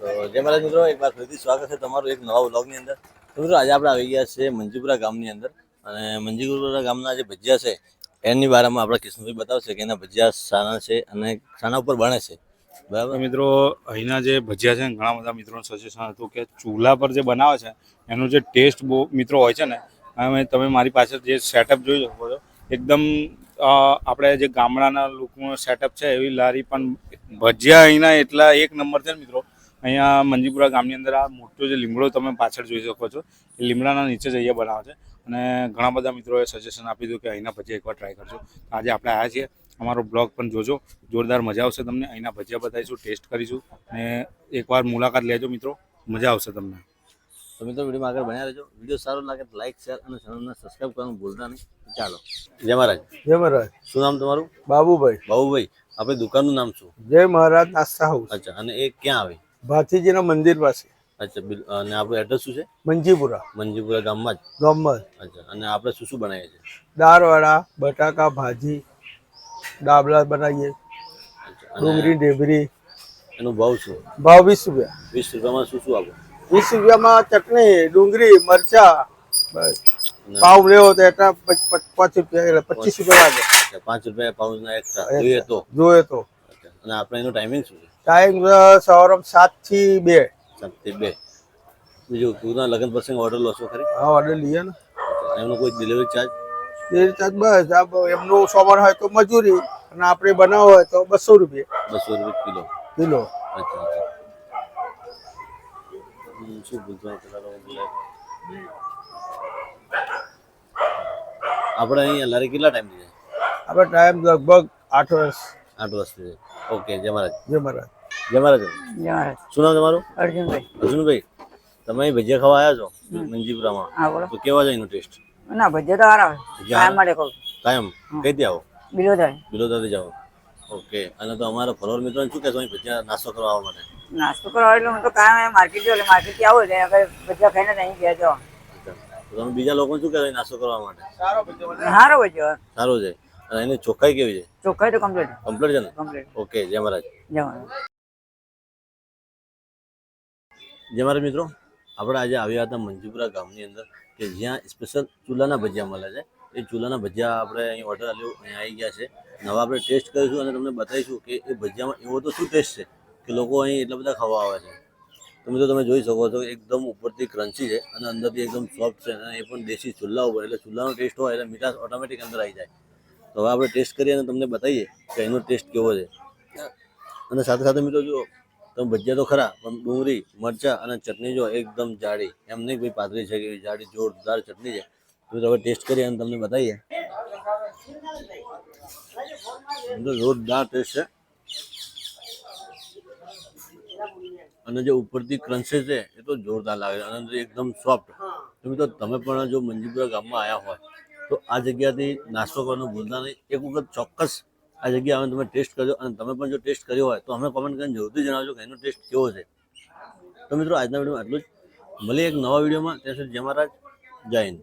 તો જય મહારાજ મિત્રો, એક વાર ફરીથી સ્વાગત છે તમારું એક નવા બ્લોગની અંદર. મિત્રો, આજે આપણે આવી ગયા છે મંજીપુરા ગામની અંદર અને મંજીપુરા ગામના જે ભજીયા છે, એની બારામાં આપણા કિશનભાઈ બતાવશે કે એના ભજીયા સાના છે અને સાના ઉપર બને છે. બરાબર? મિત્રો, અહીંના જે ભજીયા છે ઘણા બધા મિત્રોનું સજેશન હતું કે ચૂલા પર જે બનાવે છે, એનો જે ટેસ્ટ બહુ મિત્રો હોય છે ને, અમે, તમે મારી પાસે જે સેટઅપ જોઈ શકો છો. એકદમ આપણે જે ગામડાના લોકોનો સેટઅપ છે, એવી લારી પણ ભજીયા અહીંના એટલા એક નંબર છે મિત્રો અહીંયા મંજીપુરા ગામની અંદર આ મોટો જે લીમડો તમે પાછળ જોઈ શકો છો એ લીમડાના નીચે જઈએ બનાવે છે. અને ઘણા બધા મિત્રોએ સજેશન આપી દીધું કે અહીંના ભજીયા એકવાર ટ્રાય કરજો. તો આજે આપણે આવ્યા છીએ. અમારો બ્લોગ પણ જોજો. જોરદાર મજા આવશે તમને. અહીંના ભજીયા બતાવીશું ટેસ્ટ કરીશું. અને એકવાર મુલાકાત લેજો મિત્રો. મજા આવશે તમને. તો મિત્રો વિડીયોમાં આગળ બન્યા રહેજો. વીડિયો સારો લાગે તો લાઈક શેર અને ચેનલને સબસ્ક્રાઈબ કરવાનું ભૂલતા નહીં. ચાલો. જય મહારાજ. જય મહારાજ. શું નામ તમારું? બાબુભાઈ. બાબુભાઈ. આપણી દુકાનનું નામ શું? જય મહારાજ નાસ્તા હાઉસ. અચ્છા. અને એ ક્યાં આવે? ભાથીજીના મંદિર પાસે. અચ્છા અને આપણું એડ્રેસ શું છે? મંજીપુરા. મંજીપુરા ગામમાં જ? ગામમાં અચ્છા અને આપણે શું શું બનાવીએ છીએ? દાળવાળા બટાકા ભાજી ડાબલા બનાવીએ. ડુંગળી ઢેબરી. એનો ભાવ શું? ભાવ વીસ રૂપિયા. વીસ રૂપિયામાં શું શું આપો? વીસ રૂપિયામાં ચટણી ડુંગળી મરચા બસ. પાવ લેવો તો એટલા પચ- રૂપિયા એટલે પચીસ રૂપિયા લાગે. પાંચ રૂપિયા પાઉન્ડના એક્સ્ટ્રા જોઈએ તો. જોઈએ તો. અને આપણે એનો ટાઈમિંગ શું છે? ટાઈમ સવારે સાતથી બે. સાતથી બે. બીજું તું લગ્ન પ્રસંગ ઓર્ડર લો છો ખરી? હા ઓર્ડર લઈએ ને. એમનો કોઈ ડિલિવરી ચાર્જ ડિલિવરી ચાર્જ બસ. એમનું સોમવાર હોય તો મજૂરી. અને આપણે બનાવવો હોય તો બસો રૂપિયા. બસો રૂપિયા કિલો. કિલો. અચ્છા શું બોલે? આપણે અહીંયા લારી કેટલા ટાઈમ છે આપણે ટાઈમ લગભગ આઠ વર્ષ. આઠ વર્ષથી ઓકે જય મહારાજ. જય મહારાજ. જય મહારાજ. જય શું નામ તમારું? અર્જુનભાઈ. અર્જુનભાઈ તમે ભજીયા ખાવા આવ્યા છો? મંજીપુરામાં. તો કેવા છે એનો ટેસ્ટ? ના ભજીયા તો સારા ભજીયા કાયમ માટે કહું કાયમ? કઈથી આવો? બિલો થાય બિલોદાથી જાઓ ઓકે અને તો અમારા ફોલોવર મિત્રોને શું કહેશો અહીં ભજીયા નાસ્તો કરવા આવવા માટે? નાસ્તો કરવા એટલે હું તો કાયમ માર્કેટ જો માર્કેટથી આવો એટલે આગળ ભજીયા ખાઈને જ અહીં ગયા જાઓ તમે બીજા લોકો શું કહેશો નાસ્તો કરવા માટે? સારો ભજીયો સારું છે. અને એની ચોખ્ખાઈ કેવી છે? ચોખ્ખાઈ તો કમ્પ્લીટ કમ્પ્લીટ છે ને? કમ્પ્લીટ ઓકે જય મહારાજ. જવાનું જય મહારાજ મિત્રો આપણે આજે આવ્યા હતા મંજીપુરા ગામની અંદર કે જ્યાં સ્પેશિયલ ચૂલાના ભજીયા મળે છે. એ ચૂલાના ભજીયા આપણે અહીં ઓર્ડર આપ્યો અહીં આવી ગયા છે. નવા આપણે ટેસ્ટ કરીશું અને તમને બતાવીશું કે એ ભજીયામાં એવો તો શું ટેસ્ટ છે કે લોકો અહીં એટલા બધા ખાવા આવે છે. તમે તો તમે જોઈ શકો છો એકદમ ઉપરથી ક્રન્ચી છે અને અંદરથી એકદમ સોફ્ટ છે અને એ પણ દેશી ચૂલા ઉપર એટલે ચૂલાનો ટેસ્ટ હોય એટલે મીઠાશ ઓટોમેટિક અંદર આવી જાય. તો હવે આપણે ટેસ્ટ કરીએ અને તમને બતાવીએ કે એનો ટેસ્ટ કેવો છે. અને સાથે સાથે મિત્રો જો તમે ભજીયા તો ખરા, પણ ડુંગળી, મરચાં અને ચટણી જો એકદમ જાડી, એમ નહીં ભાઈ પાતળી છે કે જાડી, જોરદાર ચટણી છે. તો હવે ટેસ્ટ કરીએ અને તમને બતાવીએ. જોરદાર ટેસ્ટ છે. અને જે ઉપરથી ક્રન્ચેસ છે, એ તો જોરદાર લાગે અને એકદમ સોફ્ટ તો મિત્રો, તમે પણ જો મંજીપુરા ગામમાં આવ્યા હોય તો આ જગ્યાથી નાસ્તો કરવાનું ભૂલતા નહીં. એક વખત ચોક્કસ આ જગ્યા આવે તમે ટેસ્ટ કરજો અને તમે પણ જો ટેસ્ટ કર્યો હોય તો અમે કોમેન્ટ કરીને જરૂરથી જણાવજો કે એનો ટેસ્ટ કેવો છે. તો મિત્રો આજના વિડીયોમાં આટલું જ. મળીએ એક નવા વિડીયોમાં. ત્યાં સુધી જય મહારાજ, જય હિન્દ.